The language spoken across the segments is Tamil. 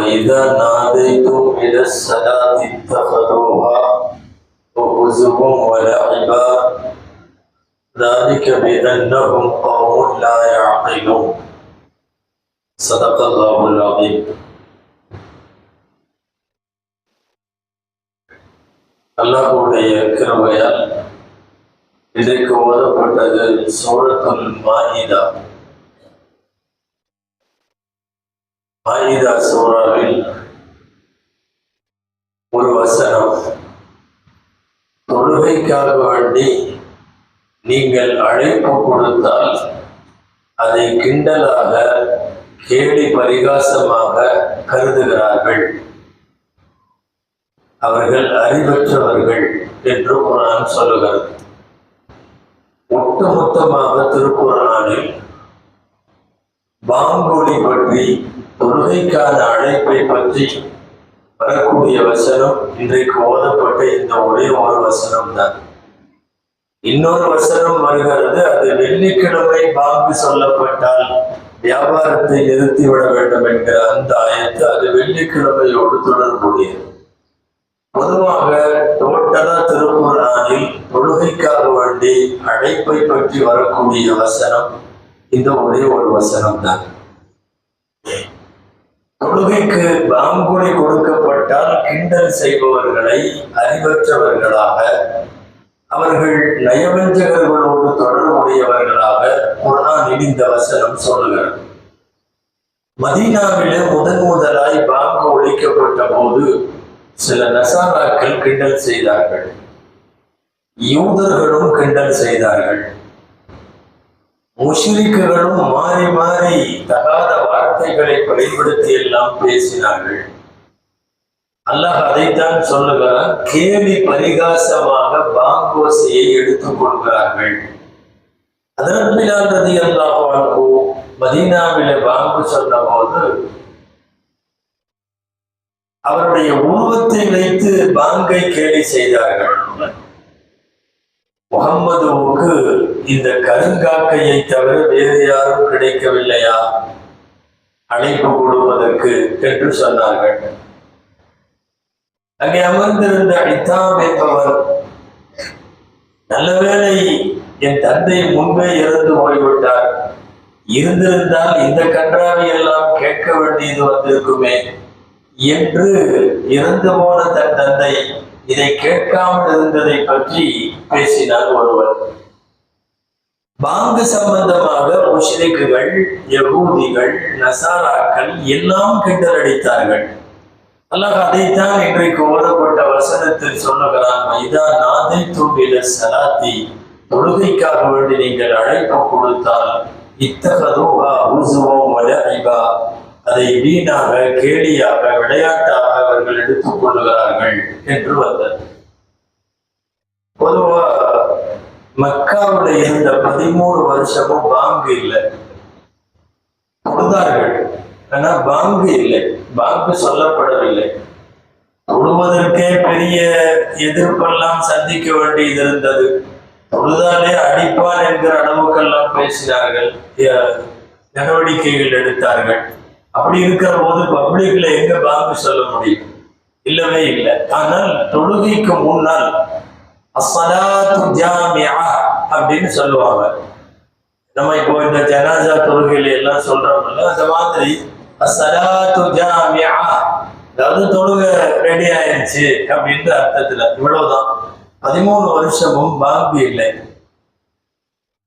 وإذا ناديتم إلى الصلاة اتخذوها وهزوا ولعبا ذلك بأنهم قوم لا يعقلون صدق الله العظيم அல்லாஹுடைய கிருபையால் இன்றைக்கு ஓதப்பட்டது சூரத்துல் மாயிதா மாயிதா சூறாவில் ஒரு வசனம். தொழுகைக்காக வேண்டி நீங்கள் அழைப்பு கொடுத்தால் அதை கிண்டலாக கேலி பரிகாசமாக கருதுகிறார்கள். அவர்கள் அறிவற்றவர்கள் என்று குரான் சொல்லுகிறது. ஒட்டுமொத்தமாக திருக்குறளானில் பாங்கொலி பற்றி தொழுகைக்கான அழைப்பை பற்றி வரக்கூடிய வசனம் இன்றைக்கு ஓதப்பட்ட இந்த ஒரே ஒரு வசனம் தான் இன்னொரு வசனம் வருகிறது அது வெள்ளிக்கிழமை பாங்கு சொல்லப்பட்டால் வியாபாரத்தை நிறுத்திவிட வேண்டும் என்கிற அந்த ஆயத்து அது வெள்ளிக்கிழமையோடு தொடர்புடையது. பொதுவாக டோட்டலா திருக்குறானில் தொழுகைக்காக வேண்டி அழைப்பை பற்றி வரக்கூடிய வசனம் இந்த ஒரே ஒரு வசனம் தான் தொழுகைக்கு பாங்குடி கொடுக்கப்பட்டால் கிண்டல் செய்பவர்களை அறிவற்றவர்களாக அவர்கள் நயவஞ்சகர்களோடு தொடர்புடையவர்களாக குரான் இடிந்த வசனம் சொல்லுகிறது மதீனாவில முதன் முதலாய் பாங்கு ஒழிக்கப்பட்ட போது சில நசாராக்கள் கிண்டல் செய்தார்கள் யூதர்களும் கிண்டல் செய்தார்கள் முஷ்ரிக்குகளும் மாறி மாறி தகாத வார்த்தைகளை பயன்படுத்தி எல்லாம் பேசினார்கள். அல்லாஹ் அதைத்தான் சொல்லுகிறார் கேலி பரிகாசமாக பாங்கோசையை எடுத்துக் கொள்கிறார்கள். அதன்பிலால் ரதி அல்லாஹ் மதீனாவில பாங்கு சொன்ன போது அவருடைய உருவத்தை வைத்து பாங்கை கேலி செய்தார்கள். முகம்மதுவுக்கு இந்த கருங்காக்கையை தவிர வேறு யாரும் கிடைக்கவில்லையா? அழைப்பு கொடுப்பதற்கு என்று சொன்னார்கள். அங்கே அமர்ந்திருந்த இத்தாம் என்பவர் நல்லவேளை என் தந்தை முன்பே இறந்து போய்விட்டார். இருந்திருந்தால் இந்த கன்றாவை எல்லாம் கேட்க வேண்டியது வந்திருக்குமே. என்று இறந்து போன தன் தந்தை இதை கேட்காமல் இருந்ததை பற்றி பேசினார் ஒருவர். பாங்கு சம்பந்தமாக முஷ்ரிக்குகள் யகூதிகள் நசாராக்கள் எல்லாம் கிண்டல் அடித்தார்கள். அல்லாஹ் அதைத்தான் இன்றைக்கு ஓதப்பட்ட வசனத்தில் சொல்லுகிறான் மைதா நாதை தூண்டில சலாத்தி தொழுகைக்காக வேண்டி நீங்கள் அழைப்பு கொடுத்தால் இத்தகதோகா உசுவோம் வலிபா அதை வீணாக கேலியாக விளையாட்டாக அவர்கள் எடுத்துக் கொள்ளுகிறார்கள் என்று வந்தது. பொதுவா மக்காவுல இருந்த பதிமூணு வருஷமும் பாங்கு இல்லை. தொழுதார்கள் ஆனா பாங்கு இல்லை. பாங்கு சொல்லப்படவில்லை. தொழுவதற்கே பெரிய எதிர்ப்பெல்லாம் சந்திக்க வேண்டியது இருந்தது தொழுதாலே அடிப்பார் என்கிற அளவுக்கெல்லாம் பேசினார்கள். நடவடிக்கைகள் எடுத்தார்கள். அப்படி இருக்கிற போது பப்ளிக்ல எங்க பேங்க் சொல்ல முடியும்? இல்லவே இல்லை. ஆனால் தொழுகைக்கு முன்னால் அசலாத்து ஜாமியா அப்படின்னு சொல்லுவாங்க. நம்ம இப்போ இந்த ஜனாசா தொழுகையில எல்லாம் சொல்றோம்ல அந்த மாதிரி அசலாத்து ஜாமியா அதாவது தொழுகை ரெடி ஆயிருச்சு அப்படின்ற அர்த்தத்துல. இவ்வளவுதான். பதிமூணு வருஷமும் பாம்பு இல்லை.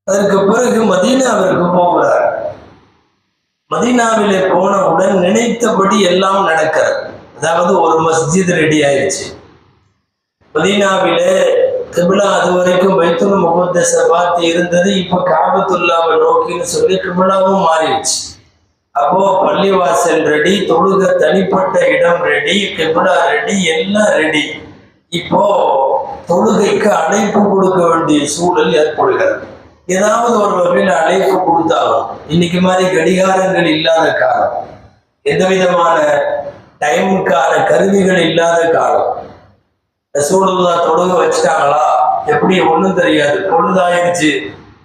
அதற்கு பிறகு மதீனாவிற்கு போகிறார். மதினாவிலே போனவுடன் நினைத்தபடி எல்லாம் நடக்கிறது. அதாவது ஒரு மஸ்ஜித் ரெடி ஆயிடுச்சு. மதீனாவிலே கிபிலா அது வரைக்கும் பைத்துல் முகத்தச பார்த்து இருந்தது. இப்ப காபத்துல்லாவை நோக்கின்னு சொல்லி கிபிலாவும் மாறிடுச்சு. அப்போ பள்ளிவாசல் ரெடி தொழுக தனிப்பட்ட இடம் ரெடி கிபிலா ரெடி எல்லாம் ரெடி இப்போ தொழுகைக்கு அழைப்பு கொடுக்க வேண்டிய சூழல் ஏற்படுகிறது. ஏதாவது ஒரு வகையில் அழைப்பு கொடுத்தாலும் இன்னைக்கு மாதிரி கடிகாரங்கள் இல்லாத காலம் எந்த விதமான டைமுக்கான கருவிகள் இல்லாத காலம். சூழல்லாம் தொழுக வச்சுட்டாங்களா? எப்படி ஒன்றும் தெரியாது. பொழுதாயிருச்சு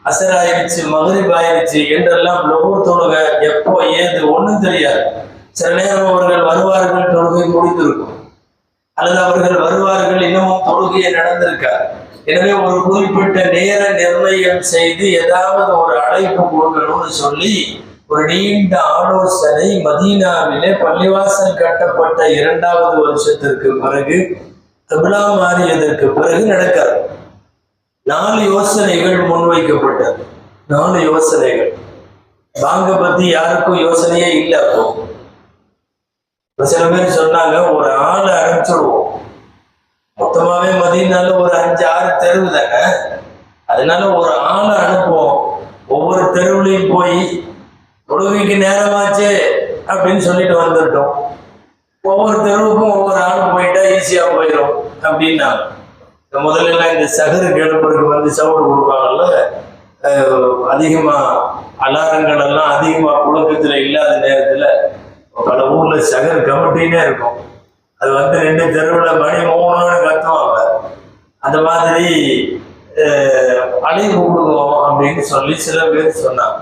அசராயிடுச்சு மகரிப் ஆயிருச்சு என்றெல்லாம் லோகூர் தொழுக எப்போ ஏது ஒன்றும் தெரியாது. சில நேரம் அவர்கள் வருவார்கள் தொழுகை முடிந்திருக்கும். அல்லது அவர்கள் வருவார்கள் இன்னமும் தொழுகையை நடந்திருக்காரு எனவே ஒரு குறிப்பிட்ட நேர நிர்ணயம் செய்து ஏதாவது ஒரு அழைப்பு கொடுக்கணும்னு சொல்லி ஒரு நீண்ட ஆலோசனை மதீனாவிலே பள்ளிவாசல் கட்டப்பட்ட இரண்டாவது வருஷத்திற்கு பிறகு தமிழா மாறியதற்கு பிறகு நடக்கிறது. நாலு யோசனைகள் முன்வைக்கப்பட்டது. நாலு யோசனைகள். பாங்க பத்தி யாருக்கும் யோசனையே இல்லை அப்போ. சில பேர் சொன்னாங்க ஒரு ஆளை அனுப்பிச்சிடுவோம். மொத்தமாவே மதியனால ஒரு அஞ்சு ஆறு தெருவு தானே அதனால ஒரு ஆளை அனுப்புவோம். ஒவ்வொரு தெருவுலையும் போய் தொழுகைக்கு நேரமாச்சு அப்படின்னு சொல்லிட்டு வந்துட்டோம் ஒவ்வொரு தெருவுக்கும் ஒவ்வொரு ஆள் போயிட்டா ஈஸியா போயிடும் அப்படின்னா முதல்ல எல்லாம் இந்த சகரு கிளப்புறதுக்கு வந்து சவுடு கொடுப்பாங்கல்ல அதிகமா அலாரங்கள் எல்லாம் அதிகமா புழக்கத்துல இல்லாத நேரத்துல பல ஊர்ல சகர் கமிட்டின்னே இருக்கும். அது வந்து ரெண்டு தெருவில் மணி மூணுன்னு கத்துவாங்க அந்த மாதிரி அழிவு விடுவோம் அப்படின்னு சொல்லி சில பேர் சொன்னாங்க.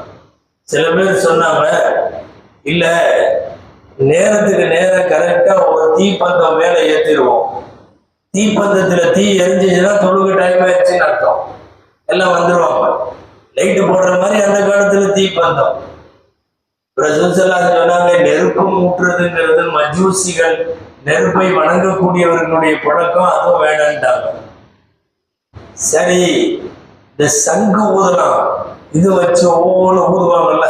சில பேர் சொன்னாங்க இல்லை நேரத்துக்கு நேரம் கரெக்டாக ஒரு தீப்பந்தம் மேலே ஏற்றிடுவோம் தீப்பந்தத்தில் தீ எரிஞ்சிச்சுன்னா தொழுகு டைம் ஆயிடுச்சுன்னு அர்த்தம். எல்லாம் வந்துடுவாங்க லைட்டு போடுற மாதிரி அந்த காலத்தில் தீப்பந்தம். ரசூசல்லா சொன்னாங்க நெருப்பு மூட்டுறதுங்கிறது மஜூசிகள். நெருப்பை வணங்கக்கூடியவர்களுடைய பழக்கம் அதுவும் வேணான்ட்டாங்க சரி இந்த சங்கு ஊதலாம் இது வச்சு ஒவ்வொன்று ஊதுவாங்கல்ல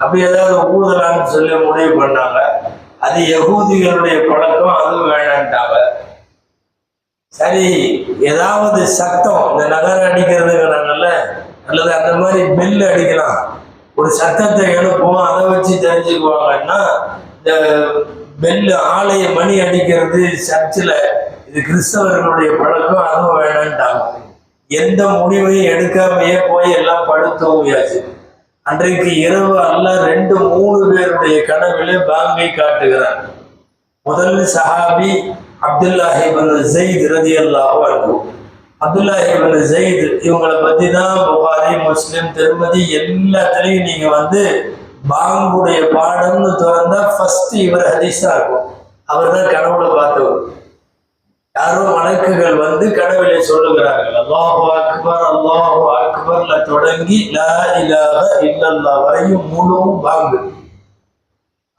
அப்படி ஏதாவது ஊதலான்னு சொல்லி முடிவு பண்ணாங்க. அது யகூதிகளுடைய பழக்கம் அதுவும் வேணான்ட்டாங்க சரி ஏதாவது சத்தம் இந்த நகரம் அடிக்கிறதுங்கிறாங்கல்ல அல்லது அந்த மாதிரி பெல் அடிக்கலாம். ஒரு சத்தத்தை எழுப்புவோம் அதை வச்சு தெரிஞ்சுக்குவாங்கன்னா இந்த பெல்லு ஆலய மணி அடிக்கிறது சர்ச்சில் இது கிறிஸ்தவர்களுடைய பழக்கம் அதுவும் வேணான்ட்டாங்க எந்த முடிவையும் எடுக்காமையே போய் எல்லாம் படுத்தூங்கியாச்சு அன்றைக்கு இரவு அல்ல ரெண்டு மூணு பேருடைய கனவிலே பாங்கை காட்டுகிறார். முதல் சஹாபி அப்துல்லாஹிபன் ஜெயித் ரதியல்லாஹு அன்ஹு. அப்துல்லாஹி இப்னு ஜெயித் இவங்களை பத்தி தான் புகாரி முஸ்லிம் திருமதி எல்லாத்துலேயும் நீங்க வந்து பாங்குடைய பாடம்னு திறந்தா ஃபர்ஸ்ட் இவர் ஹதீஸ் தான் இருக்கும். அவர் தான் கனவுல பார்த்தவர். யாரோ வணக்குகள் வந்து கனவிலே சொல்லுகிறார்கள். அல்லாஹு அக்பர் அல்லாஹு அக்பர்ல தொடங்கி லா இலாஹ இல்லல்லா வரையும் முழு பாங்கு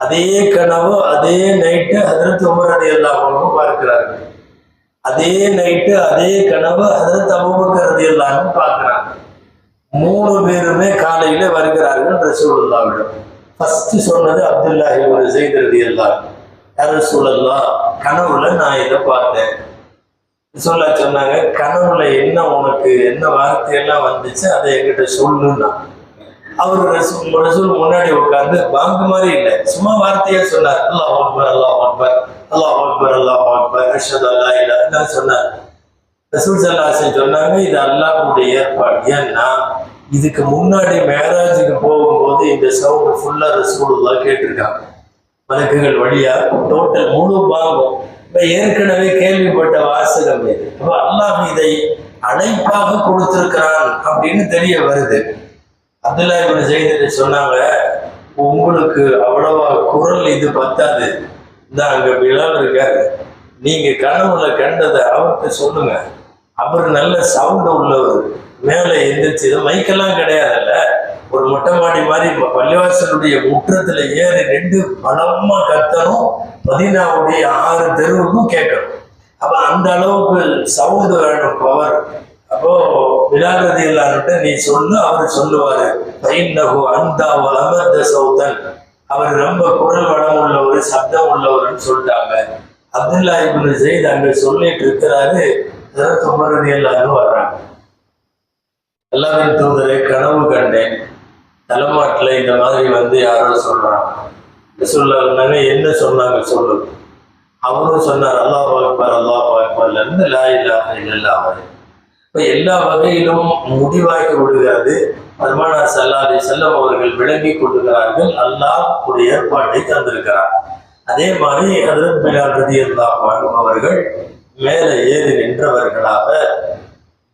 அதே கனவு அதே நைட்டு ஹதரத் உமர் அலி அல்லாஹும் பார்க்கிறார்கள். அதே நைட்டு அதே கனவு ஹதரத் அபூபக்கர் எல்லாமும் அல்லாஹும் பார்க்கிறாங்க மூணு பேருமே காலையில வருகிறார்கள் ரசூலுல்லாவிடம். ஃபர்ஸ்ட் சொன்னது அப்துல்லா இவர் செய்து ரதி அல்லாஹ் யார் ரசூலல்லா கனவுல நான் இதை பார்த்தேன். சொல்ல சொன்னாங்க கனவுல என்ன உனக்கு என்ன வார்த்தையெல்லாம் வந்துச்சு அதை என்கிட்ட சொல்லுன்னா. அவர் ரசூல் ரசூல் முன்னாடி உட்கார்ந்து பாங்கு மாதிரி இல்லை சும்மா வார்த்தையா சொன்னார். அல்லாஹ் அக்பர் அல்லாஹ் அக்பர் அல்லாஹ் அக்பர் அல்லாஹ் அக்பர் அஷ்ஹது அல்லா இல்லா சொன்னார். ரசூல் சல்லாசன் சொன்னாங்க இது அல்லாஹுடைய ஏற்பாடு. ஏன்னா இதுக்கு முன்னாடி மேராஜுக்கு போகும்போது இந்த சவுண்ட் ஃபுல்லாக ரசூலுல்லா கேட்டிருக்காங்க. வழக்குகள் வழியா டோட்டல் முழு பாகம். இப்போ ஏற்கனவே கேள்விப்பட்ட வாசகம் இது. அப்போ அல்லாஹ் இதை அழைப்பாக கொடுத்திருக்கிறான் அப்படின்னு தெரிய வருது. அப்துல்லா இவன் செய்திட்டு சொன்னாங்க உங்களுக்கு அவ்வளவா குரல் இது பத்தாது. இந்த அங்கே விழா இருக்காரு. நீங்க கனவுல கண்டதை அவர்கிட்ட சொல்லுங்க. அவர் நல்ல சவுண்ட் உள்ளவர். மேலே எந்திரிச்சு மைக்கெல்லாம் கிடையாதுல்ல? ஒரு மொட்டை மாடி மாதிரி பள்ளிவாசலுடைய முற்றத்துல ஏறி ரெண்டு பலமா கத்தனும் மதினாவுடைய ஆறு தெருவுக்கும் கேட்கணும். அப்ப அந்த அளவுக்கு சவுண்டு வேணும் பவர் அப்போ விலாகதி இல்லான்ட்டு நீ சொல்லு அவர் சொல்லுவாரு. பைன்னகு அந்த அமர்ந்த சௌதன். அவர் ரொம்ப குரல் வளம் உள்ளவர் சப்தம் உள்ளவர்னு சொல்லிட்டாங்க. அப்துல்லா இப்னு ஜெயித் அங்கே சொல்லிட்டு இருக்கிறாரு. தொம்பரதி எல்லாரும் வர்றாங்க. எல்லாரும் தூதரை கனவு கண்டேன். தலைமாட்டில் இந்த மாதிரி வந்து யாரோ சொல்றாங்க. சொல்லாங்க என்ன சொன்னாங்க சொல்லு. அவரும் சொன்னார் அல்லாஹ் அக்பர் அல்லா அக்பர்ல லா இல்லாம இல்லல்லாஹ் வரை. இப்ப எல்லா வகையிலும் முடிவாக்கி விடுகிறது. பெருமானார் ஸல்லல்லாஹு செல்லம் அவர்கள் விளங்கி கொள்ளுகிறார்கள் அல்லாஹ் ஒரு ஏற்பாட்டை தந்திருக்கிறார். அதே மாதிரி ஹதரத் பிலால் ரதியல்லாஹு அன்ஹு அவர்கள் மேலே ஏறி நின்றவர்களாக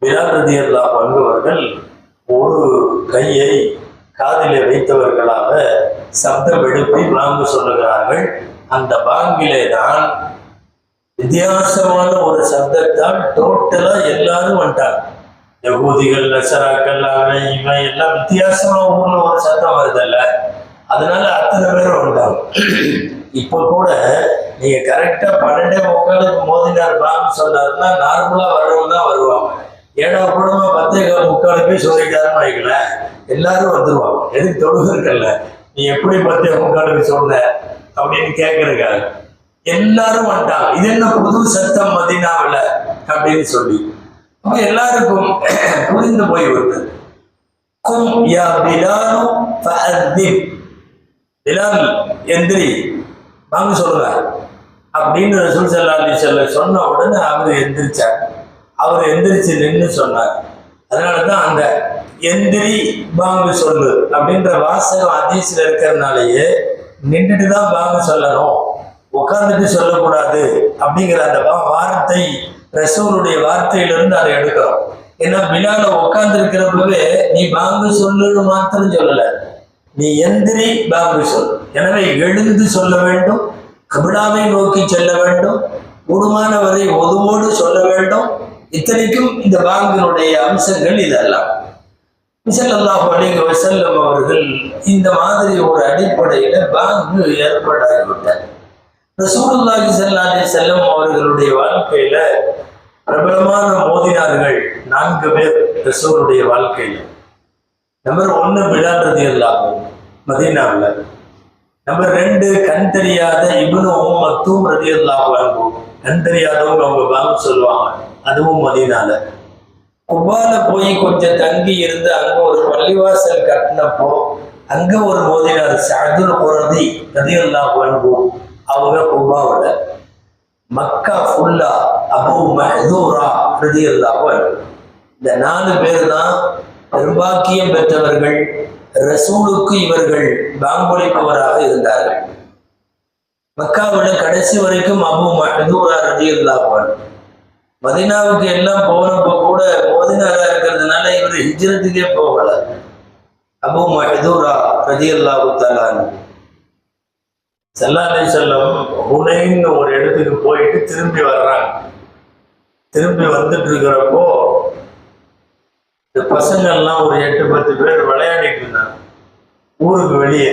பிலால் பங்குவர்கள் ஒரு கையை காதிலே வைத்தவர்களாக சப்தம் எழுப்பி பாங்கு சொல்லுகிறார்கள். அந்த பாங்கிலே தான் வித்தியாசமான ஒரு சப்தத்தால் டோட்டலா எல்லாரும் வந்துட்டாங்க. யகூதிகள் நசராக்கள் அவன் இவன் எல்லாம் வித்தியாசமா ஊர்ல ஒரு சத்தம் வருதல்ல. அதனால அத்தனை பேரும் வந்துட்டாங்க. இப்போ கூட நீங்க கரெக்டா பன்னெண்டே முக்காலுக்கு மோதினார் பாங்க சொன்னாருன்னா நார்மலா வர்றவங்க தான் வருவாங்க. ஏழா குடும்பம் பத்தே கால் போய் சொல்லிட்டாருன்னு வைக்கல எல்லாரும் வந்துருவாங்க. எதுக்கு தொழுகு இருக்கல்ல நீ எப்படி பத்தே முக்காலுக்கு சொன்ன? அப்படின்னு கேட்கறதுக்காக எல்லாரும் வந்துட்டாங்க. இது என்ன புது சத்தம் மதினாவில்? அப்படின்னு சொல்லி. அப்ப எல்லாருக்கும் புரிந்து போய் விட்டது. கும் யா பிலாலு ஃபஅத்தின் பிலால் எந்திரி. வாங்க சொல்லுங்க. அப்படின்னு ரசூல் சல்லா அலி சொல்ல சொன்ன உடனே அவர் எந்திரிச்சார். அவர் எந்திரிச்சு நின்று சொன்னார். அதனால தான் அந்த எந்திரி பாங்கு சொல்லு அப்படின்ற வாசகம் அதிசயில் இருக்கிறதுனாலயே நின்றுட்டு தான் பாங்கு சொல்லணும். உட்கார்ந்துட்டு சொல்லக்கூடாது அப்படிங்கிற அந்த வார்த்தை ரசூலுடைய வார்த்தையிலிருந்து அதை எடுக்கிறோம். ஏன்னா பிலால உட்கார்ந்து இருக்கிறப்பவே நீ பாங்கு சொல்லுன்னு மாத்திரம் சொல்லல. நீ எந்திரி பாங்கு சொல் எனவே எழுந்து சொல்ல வேண்டும் கபிலாவை நோக்கி செல்ல வேண்டும். கூடுமானவரை ஒதுவோடு சொல்ல வேண்டும். இத்தனைக்கும் இந்த பாங்கினுடைய அம்சங்கள் இதெல்லாம். ஸல்லல்லாஹு அலைஹி வசல்லம் அவர்கள் இந்த மாதிரி ஒரு அடிப்படையில பாங்கு ஏற்பாடாகிவிட்டார் ரசூலுல்லாஹி ஸல்லல்லாஹு அலைஹி செல்லம் அவர்களுடைய வாழ்க்கையில பிரபலமான மோதினார்கள் நான்கு பேர் ரசூலுடைய வாழ்க்கையில். நம்பர் ஒன்று விளாடுறது எல்லாம் மதினாவில். நம்பர் ரெண்டு கண் தெரியாத இவனும் மத்தும் மக்தூம் வாங்கும் கண் தெரியாதவங்க அவங்க வாங்க சொல்லுவாங்க. அதுவும் மதினால. குபால போய் கொஞ்சம் தங்கி இருந்து அங்க ஒரு பள்ளிவாசல் கட்டினப்போ அங்க ஒரு மோதினார் சதுல் குரதி ரதியல்லாஹு வாங்கும் அவங்க குபாவில். மக்கா ஃபுல்லா அபூ மஹதூரா ரதியல்லாஹு வாங்கும் இந்த நாலு பேர் தான் பெரும்பாக்கியம் பெற்றவர்கள். ரசூலுக்கு இவர்கள் பாம்பொழிப்பவராக இருந்தார்கள். மக்காவில் கடைசி வரைக்கும் அபு மஹதூரா ரதியல்லாஹு இல்லாமல் மதினாவுக்கு எல்லாம் போனப்போ கூட மோதினாரா இருக்கிறதுனால இவர் ஹிஜ்ரத்துக்கே போகல. அபு மஹூரா ரதி அல்லாஹு செல்லாலை செல்லம் ஹுனைன்னு ஒரு இடத்துக்கு போயிட்டு திரும்பி வர்றாங்க. திரும்பி வந்துட்டு இருக்கிறப்போ இந்த பசங்கள்லாம் ஒரு எட்டு பத்து பேர் விளையாடிட்டு இருந்தாங்க. ஊருக்கு வெளியே.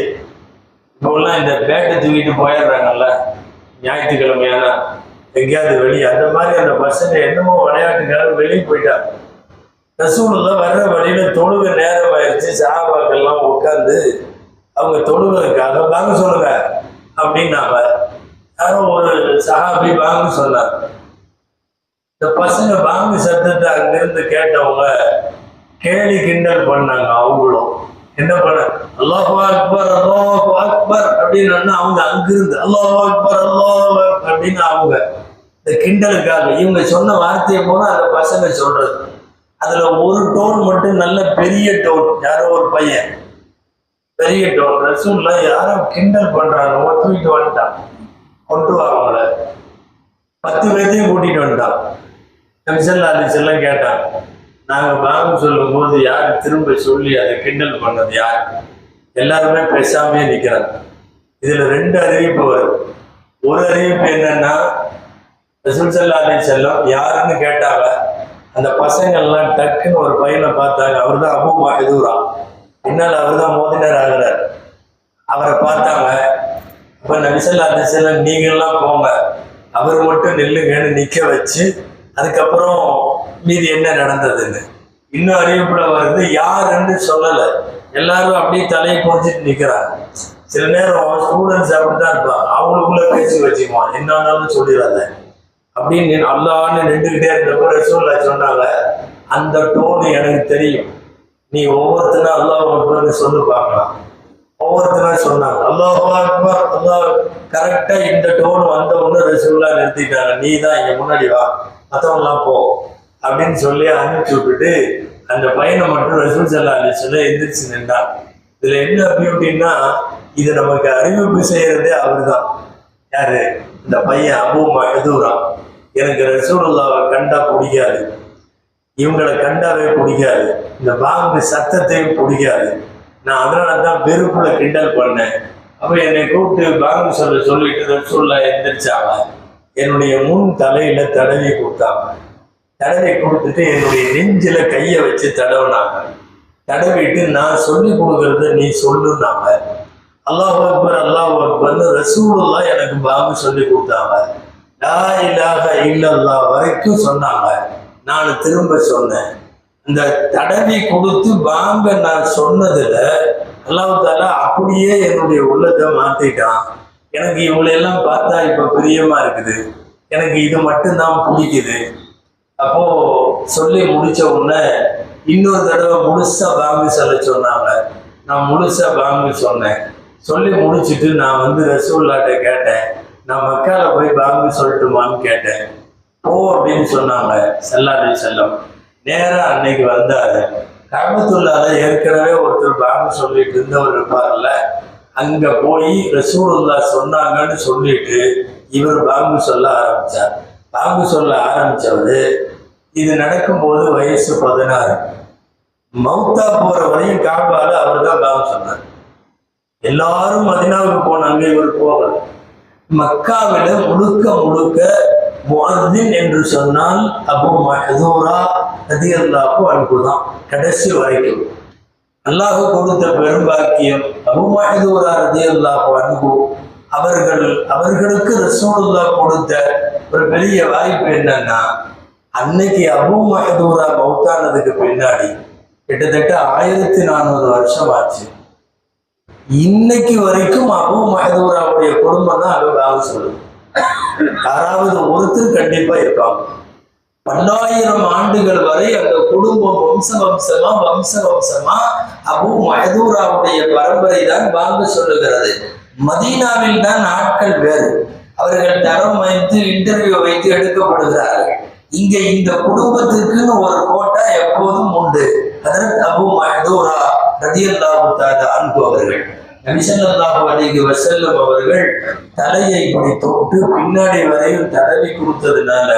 இப்போல்லாம் இந்த பேட்டை தூக்கிட்டு போயிடுறாங்கல்ல? ஞாயிற்றுக்கிழமையான? எங்கேயாவது வெளியே. அந்த மாதிரி அந்த பசங்க என்னமோ விளையாட்டுக்காக வெளியே போயிட்டாங்க. ரசூலுல்லா வர்ற வழியில தொழுக நேரம் ஆயிடுச்சு சாபாக்கெல்லாம் உட்காந்து அவங்க தொழுவதற்காக வாங்க சொல்லுங்க அப்படின்னாங்க. யாரோ ஒரு சஹாபி வாங்க சொன்னார் இந்த பசங்க வாங்க சத்தத்தை அங்கிருந்து கேட்டவங்க கேலி கிண்டல் பண்ணாங்க அவங்களும். என்ன பண்ண? அல்லாஹு அக்பர் அல்லாஹு அக்பர் அப்படின்னு அவங்க அங்கிருந்து. அல்லாஹு அக்பர் அல்லாஹு அப்படின்னு அவங்க. இந்த கிண்டலுக்காக இவங்க சொன்ன வார்த்தையை போல அந்த பசங்க சொல்றது. அதுல ஒரு டோன் மட்டும் நல்ல பெரிய டோன். யாரோ ஒரு பையன். பெரிய டோன். ரசூல்ல யாரோ கிண்டல் பண்றாங்க. தூக்கிட்டு வந்துட்டான். கொண்டு வா அவங்கள. பத்து பேர்த்தையும் கூட்டிட்டு வந்துட்டான். நபிசல்லா அலிசல்லாம் கேட்டான் நாங்கள் பாகம் சொல்லும் போது யார் திரும்ப சொல்லி அதை கிண்டல் பண்ணது யார்? எல்லாருமே பேசாமே நிற்கிறாங்க இதுல ரெண்டு அறிவிப்பு வருது ஒரு அறிவிப்பு என்னன்னா ரசூல் சல்லா அலி செல்லம் யாருன்னு கேட்டாங்க. அந்த பசங்கள்லாம் டக்குன்னு ஒரு பையனை பார்த்தாங்க. அவர் தான் அபு மஹதூரா. பின்னால் அவர் தான் மோதினர் ஆகிறார். அவரை பார்த்தாங்க. அப்போ நபிசல்லா அலி செல்லம் நீங்கள்லாம் போங்க. அவர் மட்டும் நில்லுங்கன்னு நிற்க வச்சு அதுக்கப்புறம் மீதி என்ன நடந்ததுன்னு. இன்னும் அறிவிப்புல வருது யாருன்னு சொல்லலை. எல்லாரும் அப்படியே தலையை போச்சுட்டு நிற்கிறாங்க சில நேரம் ஸ்டூடெண்ட்ஸ் அப்படிதான் இருப்பாங்க. அவங்களுக்குள்ள பேசி வச்சுக்குவான் என்னன்னாலும் சொல்லிடாத அப்படின்னு அல்லான்னு நின்றுகிட்டே இருந்தப்போ ரசூல்லா சொன்னாங்க அந்த டோன் எனக்கு தெரியும். நீ ஒவ்வொருத்தரும் அல்லாஹ் அக்பர்னு சொல்லி பார்க்கலாம். ஒவ்வொருத்தனா சொன்னாங்க அல்லாஹ் அக்பர் அல்லாஹ் கரெக்டா இந்த டோன் வந்த உடனே ரசூல்லா நிறுத்திட்டாங்க. நீ தான் இங்க முன்னாடி வா. மற்றவங்களாம் போ. அப்படின்னு சொல்லி அனுப்பிச்சு விட்டுட்டு அந்த பையனை மட்டும் ரசூல் சல்லா அலிஸ்ல எந்திரிச்சு நின்றான். இதுல என்ன பியூட்டின்னா இது நமக்கு அறிவிப்பு செய்யறதே அவருதான். யாரு? இந்த பையன் அபு மஹதூரா. எனக்கு ரசூலுல்லாவை கண்டா பிடிக்காது. இவங்களை கண்டாவே பிடிக்காது. இந்த பாங்கு சத்தத்தையும் பிடிக்காது. நான் அதனால தான் வெறுப்புல கிண்டல் பண்ணேன். அப்ப என்னை கூப்பிட்டு பாங்கு சொல்ல சொல்லிட்டு ரசூல்லா எந்திரிச்சாங்க. என்னுடைய முன் தலையில தடவி கொடுத்தாங்க தடவி கொடுத்துட்டு என்னுடைய நெஞ்சில கையை வச்சு தடவுனாங்க. தடவிட்டு நான் சொல்லி கொடுக்கறத நீ சொல்லுனாங்க அல்லாஹ் அக்பர் அல்லாஹ் அக்பர்னு ரசூலுல்லா எனக்கு பாபு சொல்லி கொடுத்தாங்க. லா இல்லாக இல்லல்லா வரைக்கும் சொன்னாங்க. நான் திரும்ப சொன்னேன். இந்த தடவி கொடுத்து பாம்பை நான் சொன்னதுல அல்லாஹ் தாலா அப்படியே என்னுடைய உள்ளத்தை மாத்திட்டான். எனக்கு இவங்களெல்லாம் பார்த்தா இப்ப பிரியமா இருக்குது. எனக்கு இது மட்டும்தான் பிடிக்குது. அப்போ சொல்லி முடிச்ச உடனே இன்னொரு தடவை முழுசா பாம்பு சொல்ல சொன்னாங்க. நான் முழுசா பாங்கு சொன்னேன். சொல்லி முடிச்சிட்டு நான் வந்து ரசூல்லாட்ட கேட்டேன். நான் மக்கால போய் பாம்பு சொல்லட்டுமான்னு கேட்டேன். போ அப்படின்னு சொன்னாங்க. செல்லாடி செல்லம். நேராக அன்னைக்கு வந்தாரு. கபத்துள்ளால ஏற்கனவே ஒருத்தர் பாம்பு சொல்லிட்டு இருந்தவர் இருப்பார்ல அங்க போய் ரசூலுல்லா சொன்னாங்கன்னு சொல்லிட்டு இவர் பாங்கு சொல்ல ஆரம்பிச்சார். பாங்கு சொல்ல ஆரம்பிச்சவரு இது நடக்கும்போது வயசு பதினாறு. மவுத்தா போற வரையும் காபால அவர் தான் பாங்கு சொன்னார். எல்லாரும் மதினாவுக்கு போனாங்க இவர் போகல. மக்காவில முழுக்க முழுக்க முஅத்தின் என்று சொன்னால் அபு மஹதூரா ரதியல்லாஹு அன்பு தான் கடைசி வரைக்கும். அல்லாஹ் கொடுத்த பெரும்பாக்கியம் அபு மஹதூரா ரதியல்லாஹு அன்பு அவர்கள் அவர்களுக்கு ரசூலுல்லா கொடுத்த ஒரு பெரிய வாய்ப்பு என்னன்னா அன்னைக்கு அபு மஹதூரா மௌத்தானதுக்கு பின்னாடி கிட்டத்தட்ட ஆயிரத்தி நானூறு வருஷம் ஆச்சு. இன்னைக்கு வரைக்கும் அபு மஹதூராவுடைய குடும்பம் தான் அழுகாக சொல்லுது. யாராவது ஒருத்தர் கண்டிப்பா இருப்பாங்க. பல்லாயிரம் ஆண்டுகள் வரை அந்த குடும்பம் வம்ச வம்சமா வம்ச வம்சமா அபு மஹதூராவுடைய பரம்பரை தான் வாங்க சொல்லுகிறது. மதீனாவில் தான் ஆட்கள் வேறு. அவர்கள் தரம் வைத்து இன்டர்வியூ வைத்து எடுக்கப்படுகிறார்கள். இங்க இந்த குடும்பத்திற்குன்னு ஒரு கோட்டா எப்போதும் உண்டு. அதற்கு அபு மஹதூரா ரதியல்லாஹு தாலா அன்பு அவர்கள் நபிசல்லாஹு அலிகு வசல்லம் அவர்கள் தலையை இப்படி தொட்டு பின்னாடி வரையும் தடவி கொடுத்ததுனால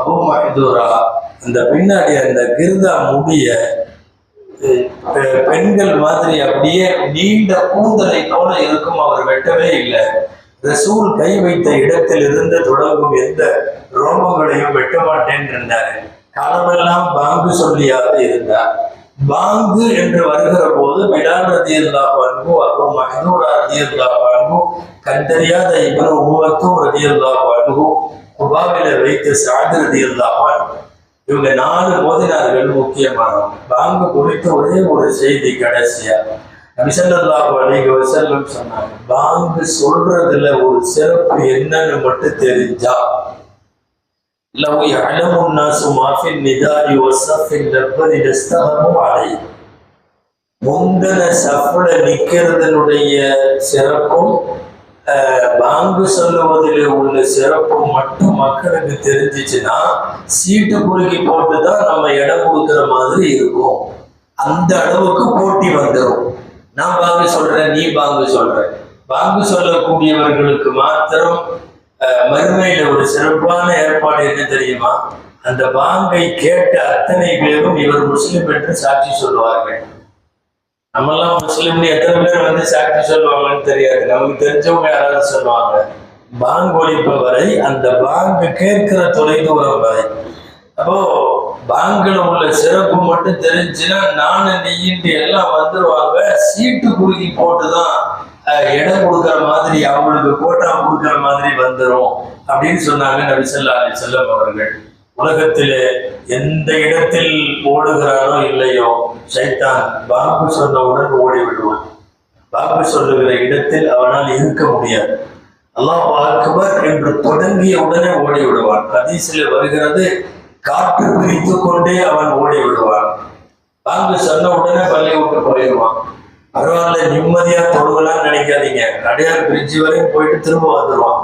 அபு மஹதூரா அந்த பின்னாடி அந்த கிருதா முடிய பெண்கள் மாதிரி அப்படியே நீண்ட கூந்தலை போல இருக்கும் அவர் வெட்டவே இல்லை. ரசூல் கை வைத்த இடத்தில் இருந்து தொடங்கும் எந்த ரோமங்களையும் வெட்ட மாட்டேன் என்றார் காலமெல்லாம் பாங்கு சொல்லியாக இருந்தார். பாங்கு என்று வருகிற போது பிலால் ரதியல்லா பண்பு அபு மஹனூரா ரதியல்லா பண்பு கண்டறியாத இவன் உமத்தும் ரதியல்லா பண்பு குபாவில வைத்து சாது ரதியல்லா பண்பு இவங்க நாலு மோதினார்கள் முக்கியமானவங்க பாங்கு குறித்த ஒரே ஒரு செய்தி கடைசியா. நபிசல்லாஹு அலைஹி வஸல்லம் சொன்னாங்க பாங்கு சொல்றதுல ஒரு சிறப்பு என்னன்னு மட்டும் தெரிஞ்சா لو يعلم الناس ما في النداء والصف الأول لاستهموا عليه முந்தின சஃப்ல நிக்கிறதனுடைய சிறப்பும் அஹ், பாங்கு சொல்லுவதில் உள்ள சிறப்பும் மட்டும் மக்களுக்கு தெரிஞ்சிச்சுன்னா சீட்டு குலுக்கி போட்டு தான் நம்ம இடம் கொடுக்குற மாதிரி இருக்கும் அந்த அளவுக்கு போட்டி வந்துடும் நான் பாங்கு சொல்றேன் நீ பாங்கு சொல்ற பாங்கு சொல்லக்கூடியவர்களுக்கு மாத்திரம் மறுமையில ஒரு சிறப்பான ஏற்பாடு என்ன தெரியுமா? அந்த பாங்கை கேட்ட அத்தனை பேரும் இவர் முஸ்லிம் என்று சாட்சி சொல்வார்கள் நம்மெல்லாம் முஸ்லிம்னு எத்தனை பேர் வந்து சாட்சி சொல்லுவாங்கன்னு தெரியாது. நமக்கு தெரிஞ்சவங்க யாராவது சொல்லுவாங்க. பாங்கு ஒழிப்பவரை அந்த பாங்கு கேட்கிற தொலைதூரம் வரை. அப்போ பேங்க்ல உள்ள சிறப்பு மட்டும் தெரிஞ்சுன்னா நானு நீட்டு எல்லாம் வந்துருவாங்க. சீட்டு குலுக்கி போட்டுதான் இடம் கொடுக்குற மாதிரி அவங்களுக்கு கோட்டா கொடுக்குற மாதிரி வந்துடும் அப்படின்னு சொன்னாங்க நபிசல்லா அலி செல்லம் அவர்கள். உலகத்திலே எந்த இடத்தில் ஓடுகிறானோ இல்லையோ சைத்தான் பாபு சொன்னவுடன் ஓடி விடுவான் பாபு சொல்லுகிற இடத்தில் அவனால் இருக்க முடியாது. அல்லாஹ் அக்பர் என்று தொடங்கிய உடனே ஓடி விடுவான் கதீசில வருகிறது காற்று பிரித்து கொண்டே அவன் ஓடி விடுவான் பாங்கு சொன்ன உடனே பள்ளி விட்டு போயிடுவான். பரவாயில்ல நிம்மதியா தொழுகலாம்னு நினைக்காதீங்க. அடையார் பிரிட்ஜ் வரையும் போயிட்டு திரும்ப வந்துடுவான்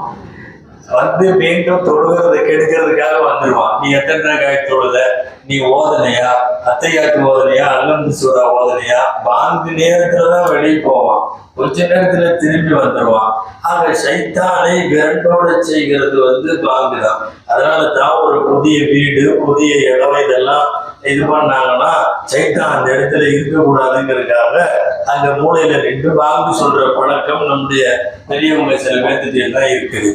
வந்து மீண்டும் தொழுகிறத கெடுக்கிறதுக்காக வந்துடுவான் நீ எத்தனை காய் தொழுத நீ ஓதனையா? அத்தையாக்கு ஓதனையா? அல்லந்து சூறா ஓதனையா? பாங்கு நேரத்துலதான் வெளியே போவான். கொஞ்ச நேரத்துல திரும்பி வந்துடுவான் ஆக சைத்தானை விரண்டோட செய்கிறது வந்து பாங்கு தான் அதனால தான் ஒரு புதிய வீடு புதிய இடம் இதெல்லாம் இது பண்ணாங்கன்னா சைத்தான் அந்த இடத்துல இருக்கக்கூடாதுங்கிறதுக்காக அந்த மூலையில நின்று வாங்கி சொல்ற பழக்கம் நம்முடைய பெரியவங்க சில பேர்த்துட்டு தான் இருக்குது.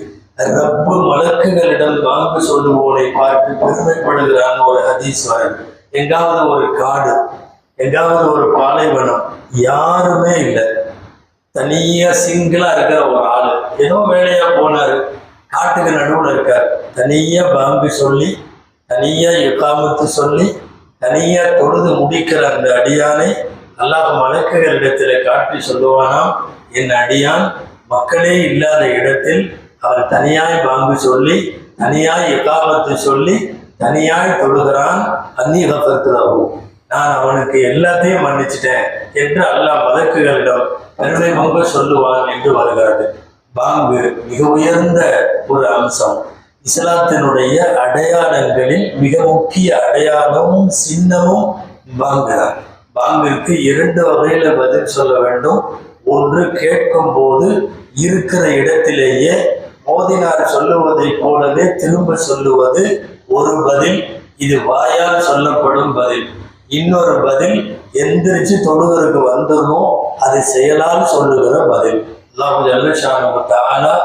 ரப்பு மலக்குகளிடம் வாங்கு சொல்லுவோனை பார்த்து பெருமைப்படுகிறான் ஒரு ஹதீஸ் எங்காவது ஒரு காடு எங்காவது ஒரு பாலைவனம் யாருமே இல்லை. தனியா சிங்கிளா இருக்கிற ஒரு ஆளு. ஏதோ வேலையா போனாரு. காட்டுக்கு நடுவில் இருக்கார். தனியா பாம்பு சொல்லி தனியா எக்காமத்து சொல்லி தனியா தொழுது முடிக்கிற அந்த அடியானை அல்லாஹ் மலக்குகளிடத்துல காட்டி சொல்லுவானாம் என் அடியான் மக்களே இல்லாத இடத்தில் அவன் தனியாய் பாம்பு சொல்லி தனியாய் எக்காமத்து சொல்லி தனியாய் தொழுகிறான். அந்நியகத்திலாகும் நான் அவனுக்கு எல்லாத்தையும் மன்னிச்சிட்டேன் என்று அல்லாஹ் மதக்குகளிடம் பெருமை பொங்க சொல்லுவான் என்று வருகிறது. பாங்கு மிக உயர்ந்த ஒரு அம்சம். இஸ்லாத்தினுடைய அடையாளங்களில் மிக முக்கிய அடையாளமும் சின்னமும் பாங்கு தான். பாங்கிற்கு இரண்டு வகையில பதில் சொல்ல வேண்டும். ஒன்று கேட்கும் போது இருக்கிற இடத்திலேயே மோதினார் சொல்லுவதை போலவே திரும்ப சொல்லுவது ஒரு பதில். இது வாயால் சொல்லப்படும் பதில். இன்னொரு பதில் எந்திரிச்சு தொழுவருக்கு வந்துடணும் அது செயலால் சொல்லுகிற பதில். அல்லாஹ் ஜல்லஷானு தஆலா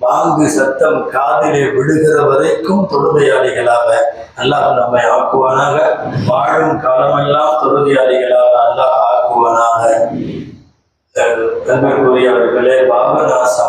பாங்கு சத்தம் காதிலே விழுகிற வரைக்கும் தொழுகையாளிகளாக அல்லாஹ் நம்மை ஆக்குவானாக. வாழும் காலமெல்லாம் தொழுகையாளிகளாக அல்லாஹ் ஆக்குவானாக. அஹ் பாபநாசம்.